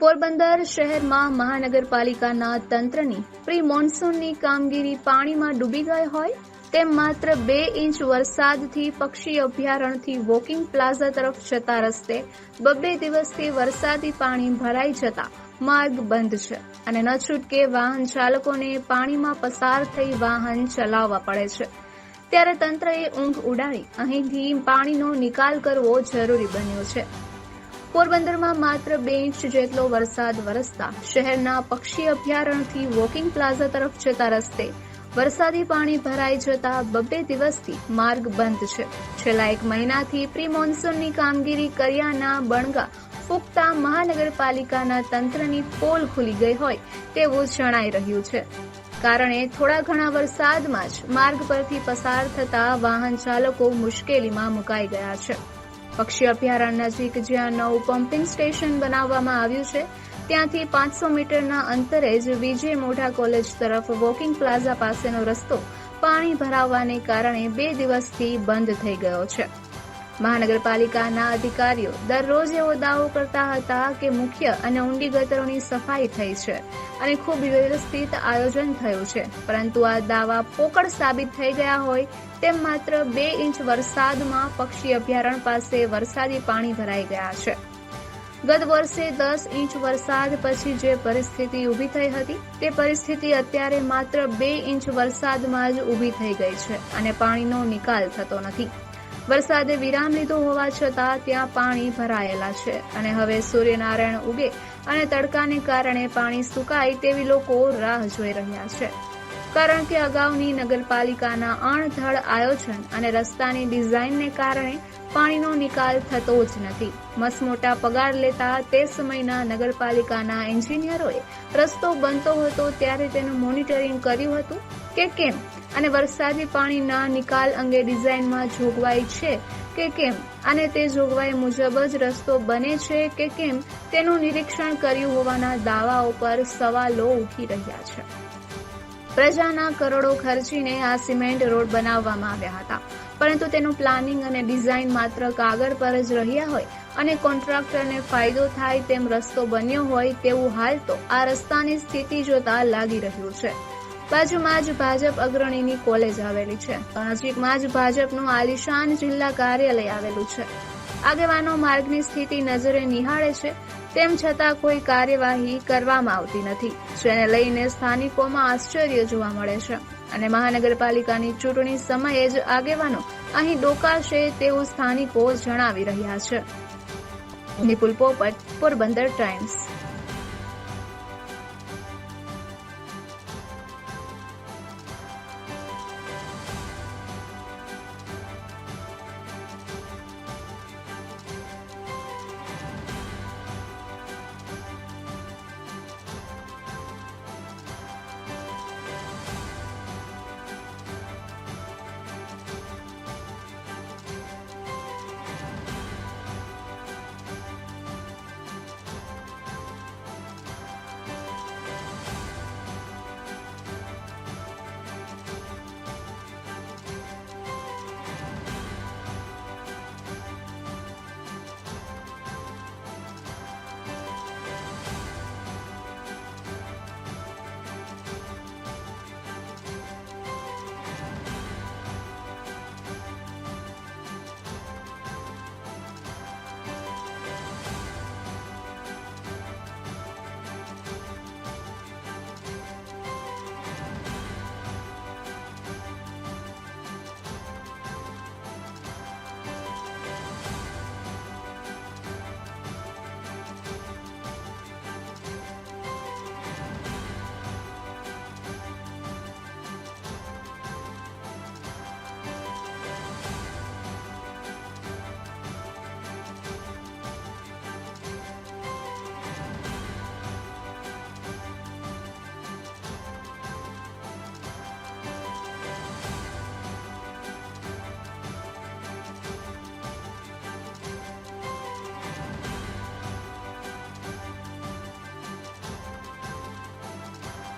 પોરબંદર શહેરમાં મહાનગરપાલિકાના તંત્રની પ્રી મોન્સૂનની કામગીરી પાણીમાં ડૂબી ગઈ હોય, તેમ માત્ર બે ઇંચ વરસાદથી પક્ષી અભયારણ્યથી વોકિંગ પ્લાઝા તરફ જતા રસ્તે બબ્બે દિવસથી વરસાદી પાણી ભરાઈ જતા માર્ગ બંધ છે અને ન છૂટકે વાહન ચાલકોને પાણીમાં પસાર થઈ વાહન ચલાવવા પડે છે. ત્યારે તંત્રએ ઊંઘ ઉડાડી અહીંથી પાણીનો નિકાલ કરવો જરૂરી બન્યો છે. પોરબંદરમાં માત્ર બે ઇંચ જેટલો વરસાદ વરસતા શહેરના પક્ષી અભયારણ્યથી વોકિંગ પ્લાઝા તરફ જતા રસ્તે વરસાદી પાણી ભરાઈ જતા બબ્બે દિવસથી માર્ગ બંધ છે. છેલ્લા એક મહિનાથી પ્રી મોન્સૂનની કામગીરી કર્યાના બણગા ફૂંકતા મહાનગરપાલિકાના તંત્રની પોલ ખુલી ગઈ હોય તેવું જણાઈ રહ્યું છે. કારણે થોડા ઘણા વરસાદમાં જ માર્ગ પરથી પસાર થતા વાહન ચાલકો મુશ્કેલીમાં મુકાઈ ગયા છે. પક્ષી અભયારણ્ય નજીક જ્યાં નવું પમ્પિંગ સ્ટેશન બનાવવામાં આવ્યું છે, ત્યાંથી પાંચસો મીટરના અંતરે જ વિજય મોઢા કોલેજ તરફ વોકિંગ પ્લાઝા પાસેનો રસ્તો પાણી ભરાવાને કારણે બે દિવસથી બંધ થઈ ગયો છે. મહાનગરપાલિકાના અધિકારીઓ દરરોજ એવો દાવો કરતા હતા કે મુખ્ય અને ઊંડી ગટરોની સફાઈ થઈ છે અને ખૂબ વ્યવસ્થિત આયોજન થયું છે. પરંતુ આ દાવા પોકળ સાબિત થઈ ગયા હોય તેમ માત્ર બે ઇંચ વરસાદમાં પક્ષી અભયારણ્ય પાસે વરસાદી પાણી ભરાઈ ગયા છે. ગત વર્ષે દસ ઇંચ વરસાદ પછી જે પરિસ્થિતિ ઊભી થઈ હતી તે પરિસ્થિતિ અત્યારે માત્ર બે ઇંચ વરસાદમાં જ ઊભી થઈ ગઈ છે અને પાણીનો નિકાલ થતો નથી. વરસાદે વિરામ લીધો હોવા છતાં ત્યાં પાણી ભરાયેલા છે અને હવે સૂર્યનારાયણ ઉગે અને તડકાને કારણે પાણી સુકાય તેવી લોકો રાહ જોઈ રહ્યા છે. કારણ કે અગાઉની નગરપાલિકાના અણધડ આયોજન અને રસ્તાની ડિઝાઇનને કારણે પાણીનો નિકાલ થતો જ નથી. મસમોટા પગાર લેતા તે સમયના નગરપાલિકાના એન્જિનિયરોએ રસ્તો બનતો હતો ત્યારે તેનું મોનિટરિંગ કર્યું હતું કે કેમ? અને વરસાદી પાણીના નિકાલ અંગે ડિઝાઇનમાં જોગવાઈ છે કે કેમ? અને તે જોગવાઈ મુજબ જ રસ્તો બને છે કે કેમ? તેનું નિરીક્ષણ કર્યું હોવાના દાવાઓ પર સવાલો ઉઠી રહ્યા છે. પ્રજાના કરોડો ખર્ચીને આ સિમેન્ટ રોડ બનાવવામાં આવ્યા હતા. પરંતુ તેનું પ્લાનિંગ અને ડિઝાઇન માત્ર કાગળ પર જ રહ્યા હોય અને કોન્ટ્રાક્ટરને ફાયદો થાય તેમ રસ્તો બન્યો હોય તેવું હાલ તો આ રસ્તાની સ્થિતિ જોતા લાગી રહ્યું છે. બાજુમાં જ ભાજપ અગ્રણીની કોલેજ આવેલી છે. નજીકમાં જ ભાજપનું આલિશાન જિલ્લા કાર્યાલય આવેલું છે. આગેવાનો માર્ગની સ્થિતિ નજરે નિહાળે છે, તેમ છતાં કોઈ કાર્યવાહી કરવામાં આવતી નથી. જેને લઈને સ્થાનિકોમાં આશ્ચર્ય જોવા મળે છે. અને મહાનગરપાલિકાની ચૂંટણી સમયે જ આગેવાનો અહીં ડોકાશે તેવું સ્થાનિકો જણાવી રહ્યા છે. નિપુલ પોપટ, પોરબંદર ટાઈમ્સ.